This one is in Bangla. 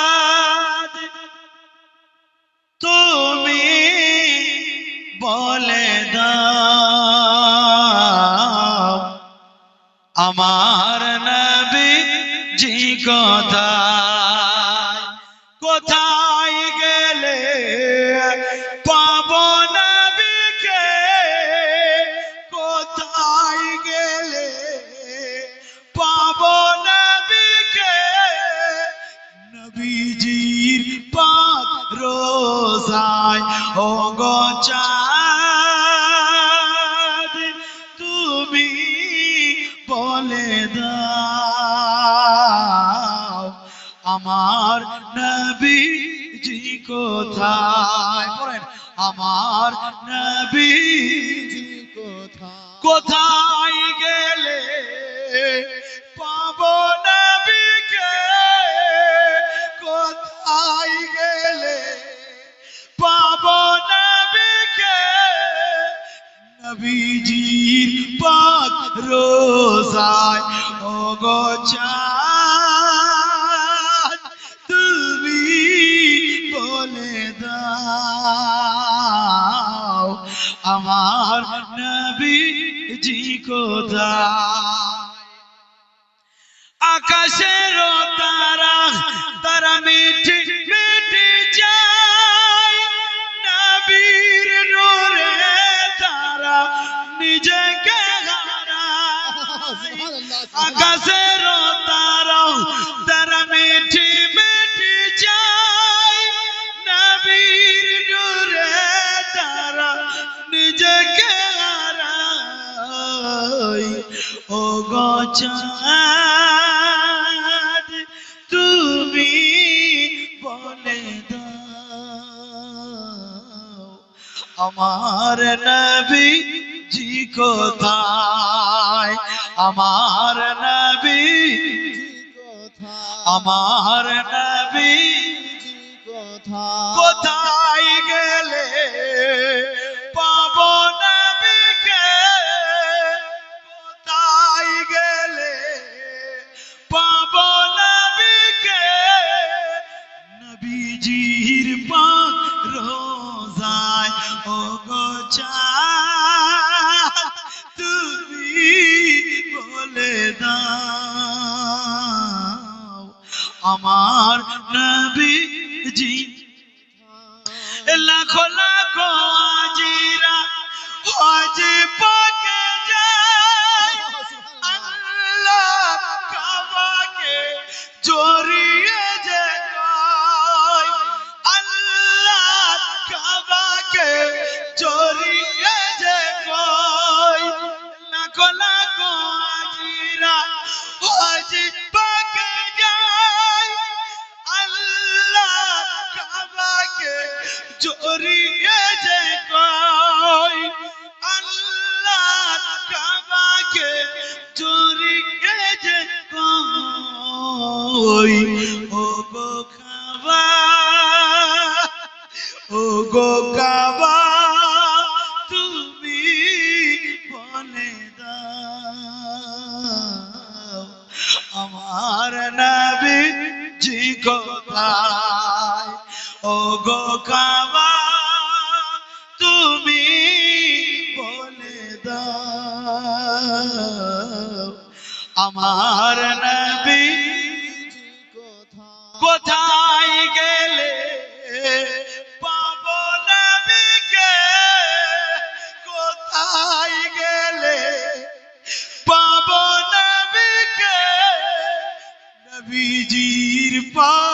অগচাঁদ তুমি বলে দাও আমার নবী জি কথা কোথায় নবীজির পাক রোজায় ও চাঁদ, তুমি বলে দাও, আমার নবীজি কোথায়? পড়েন আমার নবীজি কোথায় কোথায়? নবীজির পাক রোজায় ও গো চাঁদ তুমি বলে দাও আমার নবীজি কোথায়? আকাশের নিজেকে আকাশের তারা তারা মিটি মিটি যায় নবীর নূরে তারা নিজেকে হারায় ও গচাঁদ তুমি বলে দাও আমার নবী জি কোথায়? আমার নবী আমার নবী কোথায় গেলে পাবো নবীকে? কোথায় গেলে পাবো নবীকে? নবীজির পাক রোজায় ও গো আমার নবীজি। লাখো লাখো আজিরা হজ পাকে যায়। আল্লাহ কাবাকে জড়িয়ে যে আল্লাহ কাবাকে জড়িয়ে যে লাখো লাখো কয় ও গো কাবা ও গো তুমি বলে দাও। আমার নবী জি কোথায় ও গো কাবা, তুমি বলে দাও। আমার নবী নবীজির পা রোজায়